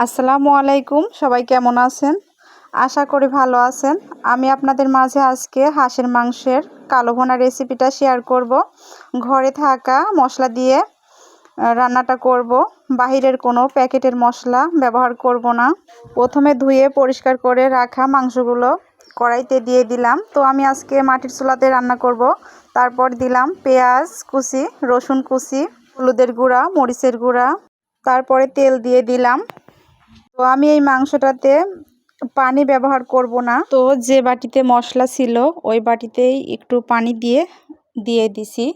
আসসালামু আলাইকুম, সবাই কেমন আছেন? আশা করি ভালো আছেন। আমি আপনাদের মাঝে আজকে হাঁসের মাংসের কালো ভোনা রেসিপিটা শেয়ার করব। ঘরে থাকা মশলা দিয়ে রান্নাটা করব। বাহিরের কোনো প্যাকেটের মশলা ব্যবহার করব না। প্রথমে ধুয়ে পরিষ্কার করে রাখা মাংসগুলো কড়াইতে দিয়ে দিলাম। তো আমি আজকে মাটির চুলাতে রান্না করব। তারপর দিলাম পেঁয়াজ কুচি, রসুন কুচি, হলুদের গুঁড়া, মরিচের গুঁড়া। তারপরে তেল দিয়ে দিলাম। তো আমি এই মাংসটাতে পানি ব্যবহার করব না। তো যে বাটিতে মশলা ছিল, ওই বাটিতেই একটু পানি দিয়ে দিয়ে দিছি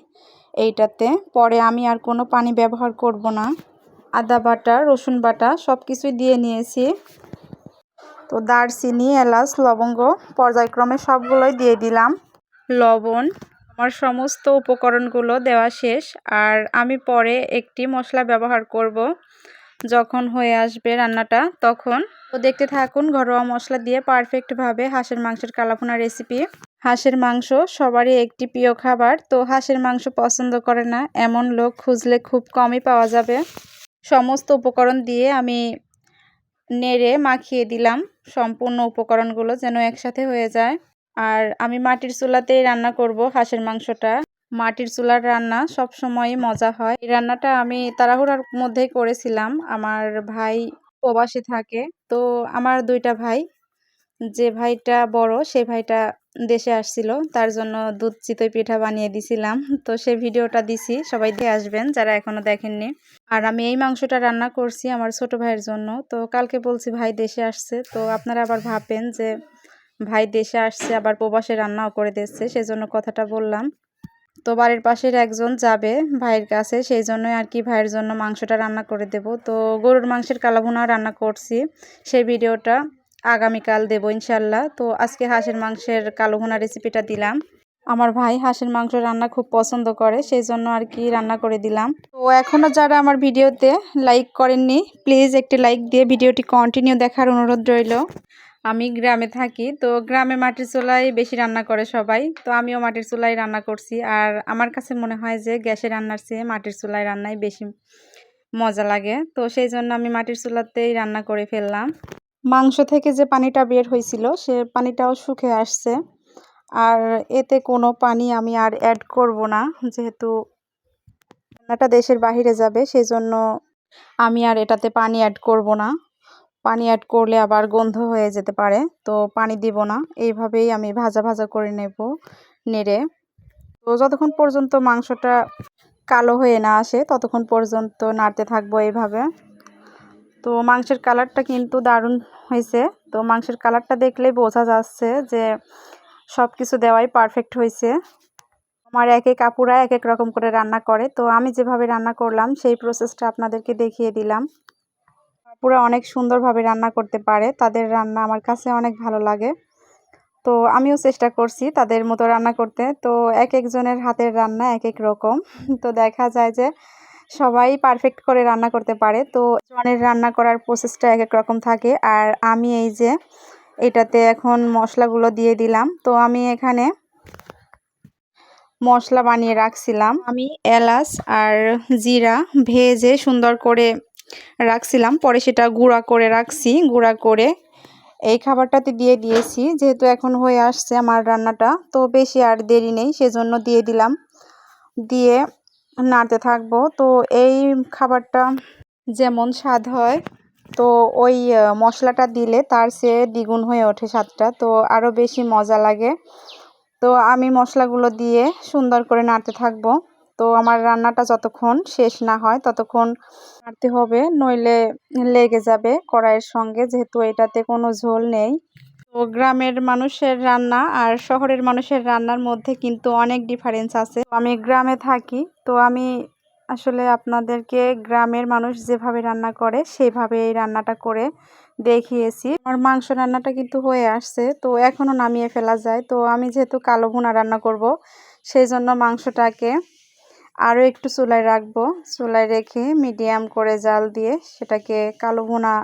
এইটাতে। পরে আমি আর কোনো পানি ব্যবহার করব না। আদা বাটা, রসুন বাটা সব কিছুই দিয়ে নিয়েছি। তো দারচিনি, এলাচ, লবঙ্গ, পর্যায়ক্রমে সবগুলোই দিয়ে দিলাম। লবণ, আমার সমস্ত উপকরণগুলো দেওয়া শেষ। আর আমি পরে একটি মশলা ব্যবহার করব। যখন হয়ে আসবে রান্নাটা, তখন তো দেখতে থাকুন, ঘরোয়া মশলা দিয়ে পারফেক্টভাবে হাঁসের মাংসের কালাভুনা রেসিপি হাঁসের মাংস সবারই একটি প্রিয় খাবার, তো হাঁসের মাংস পছন্দ করে না, এমন লোক খুঁজলে খুব কমই পাওয়া যাবে। সমস্ত উপকরণ দিয়ে আমি নেড়ে মাখিয়ে দিলাম, সম্পূর্ণ উপকরণগুলো যেন একসাথে হয়ে যায়। আর আমি মাটির চুলাতেই রান্না করব হাঁসের মাংসটা। মাটির চুলার রান্না সব সময়ই মজা হয়। এই রান্নাটা আমি তাড়াহুড়ার মধ্যেই করেছিলাম। আমার ভাই প্রবাসে থাকে। তো আমার দুইটা ভাই, যে ভাইটা বড় সেই ভাইটা দেশে আসছিল। তার জন্য দুধ চিতই পিঠা বানিয়ে দিছিলাম। তো সেই ভিডিওটা দিছি, সবাই দিয়ে আসবেন যারা এখনও দেখেননি। আর আমি এই মাংসটা রান্না করছি আমার ছোট ভাইয়ের জন্য। তো কালকে বলছি ভাই দেশে আসছে। তো আপনারা আবার ভাববেন যে ভাই দেশে আসছে, আবার প্রবাসে রান্নাও করে দিচ্ছে। সেজন্য কথাটা বললাম। তো বাড়ির পাশের একজন যাবে ভাইয়ের কাছে, সেই জন্যই আর কি ভাইয়ের জন্য মাংসটা রান্না করে দেব। তো গরুর মাংসের কালাভুনা রান্না করছি, সেই ভিডিওটা আগামীকাল দেব ইনশাল্লাহ। তো আজকে হাঁসের মাংসের কালো ভুনা রেসিপিটা দিলাম। আমার ভাই হাঁসের মাংস রান্না খুব পছন্দ করে, সেই জন্য আর কি রান্না করে দিলাম। তো এখনও যারা আমার ভিডিওতে লাইক করেননি, প্লিজ একটি লাইক দিয়ে ভিডিওটি কন্টিনিউ দেখার অনুরোধ রইল। আমি গ্রামে থাকি, তো গ্রামে মাটির চুলায় বেশি রান্না করে সবাই। তো আমিও মাটির চুলায় রান্না করছি। আর আমার কাছে মনে হয় যে গ্যাসে রান্নার চেয়ে মাটির চুলায় রান্নাই বেশি মজা লাগে। তো সেই জন্য আমি মাটির চুলাতেই রান্না করে ফেললাম। মাংস থেকে যে পানিটা বের হয়েছিল, সে পানিটাও শুকে আসছে। আর এতে কোনো পানি আমি আর অ্যাড করব না, যেহেতু রান্নাটা দেশের বাহিরে যাবে সেই জন্য আমি আর এটাতে পানি অ্যাড করব না। পানি অ্যাড করলে আবার গন্ধ হয়ে যেতে পারে। তো পানি দিব না, এইভাবেই আমি ভাজা ভাজা করে নেব নেড়ে। তো যতক্ষণ পর্যন্ত মাংসটা কালো হয়ে না আসে, ততক্ষণ পর্যন্ত নাড়তে থাকব এইভাবে। তো মাংসের কালারটা কিন্তু দারুণ হয়েছে। তো মাংসের কালারটা দেখলেই বোঝা যাচ্ছে যে সব কিছু দেওয়াই পারফেক্ট হয়েছে। আমার এক এক আপুরা এক এক রকম করে রান্না করে। তো আমি যেভাবে রান্না করলাম, সেই প্রসেসটা আপনাদেরকে দেখিয়ে দিলাম। আপুরা অনেক সুন্দরভাবে রান্না করতে পারে। তাদের রান্না আমার কাছে অনেক ভালো লাগে। তো আমিও চেষ্টা করছি তাদের মতো রান্না করতে। তো এক একজনের হাতের রান্না এক এক রকম। তো দেখা যায় যে সবাই পারফেক্ট করে রান্না করতে পারে। তো জনের রান্না করার প্রসেসটা এক এক রকম থাকে। আর আমি এই যে এটাতে এখন মশলাগুলো দিয়ে দিলাম। তো আমি এখানে মশলা বানিয়ে রাখছিলাম। আমি এলাচ আর জিরা ভেজে সুন্দর করে রাখছিলাম। পরে সেটা গুঁড়া করে রাখছি। গুঁড়া করে এই খাবারটাতে দিয়ে দিয়েছি। যেহেতু এখন হয়ে আসছে আমার রান্নাটা, তো বেশি আর দেরি নেই, সেজন্য দিয়ে দিলাম। দিয়ে নাড়তে থাকব। তো এই খাবারটা যেমন স্বাদ হয়, তো ওই মশলাটা দিলে তার সে দ্বিগুণ হয়ে ওঠে স্বাদটা। তো আরও বেশি মজা লাগে। তো আমি মশলাগুলো দিয়ে সুন্দর করে নাড়তে থাকব। তো আমার রান্নাটা যতক্ষণ শেষ না হয় ততক্ষণ নাড়তে হবে, নইলে লেগে যাবে কড়াইয়ের সঙ্গে, যেহেতু এটাতে কোনো ঝোল নেই। তো গ্রামের মানুষের রান্না আর শহরের মানুষের রান্নার মধ্যে কিন্তু অনেক ডিফারেন্স আছে। আমি গ্রামে থাকি, তো আমি আসলে আপনাদেরকে গ্রামের মানুষ যেভাবে রান্না করে, সেভাবে এই রান্নাটা করে দেখিয়েছি। আমার মাংস রান্নাটা কিন্তু হয়ে আসছে, তো এখনও নামিয়ে ফেলা যায়। তো আমি যেহেতু কালো ভুনা রান্না করব, সেই জন্য মাংসটাকে আরও একটু চুলায় রাখব। চুলায় রেখে মিডিয়াম করে জাল দিয়ে সেটাকে কালো ভুনা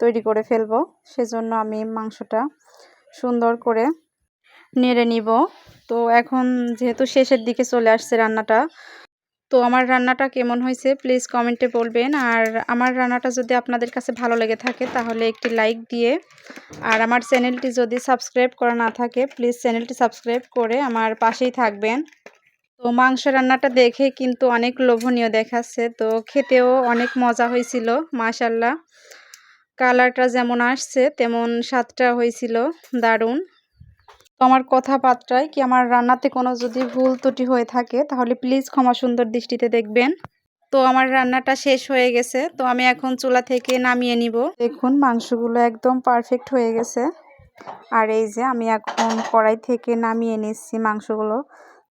তৈরি করে ফেলব। সেজন্য আমি মাংসটা সুন্দর করে নেড়ে নিব। তো এখন যেহেতু শেষের দিকে চলে আসছে রান্নাটা, তো আমার রান্নাটা কেমন হয়েছে প্লিজ কমেন্টে বলবেন। আর আমার রান্নাটা যদি আপনাদের কাছে ভালো লেগে থাকে তাহলে একটি লাইক দিয়ে, আর আমার চ্যানেলটি যদি সাবস্ক্রাইব করা না থাকে প্লিজ চ্যানেলটি সাবস্ক্রাইব করে আমার পাশেই থাকবেন। তো মাংস রান্নাটা দেখে কিন্তু অনেক লোভনীয় দেখাচ্ছে। তো খেতেও অনেক মজা হয়েছিল মাশাল্লাহ কালারটা যেমন আসছে, তেমন স্বাদটা হয়েছিল। দারুণ। তো আমার কথাবার্তায় কি আমার রান্নাতে কোনো যদি ভুল ত্রুটি হয়ে থাকে, তাহলে প্লিজ ক্ষমা সুন্দর দৃষ্টিতে দেখবেন। তো আমার রান্নাটা শেষ হয়ে গেছে। তো আমি এখন চুলা থেকে নামিয়ে নিব। দেখুন, মাংসগুলো একদম পারফেক্ট হয়ে গেছে। আর এই যে আমি এখন কড়াই থেকে নামিয়ে নিচ্ছি মাংসগুলো।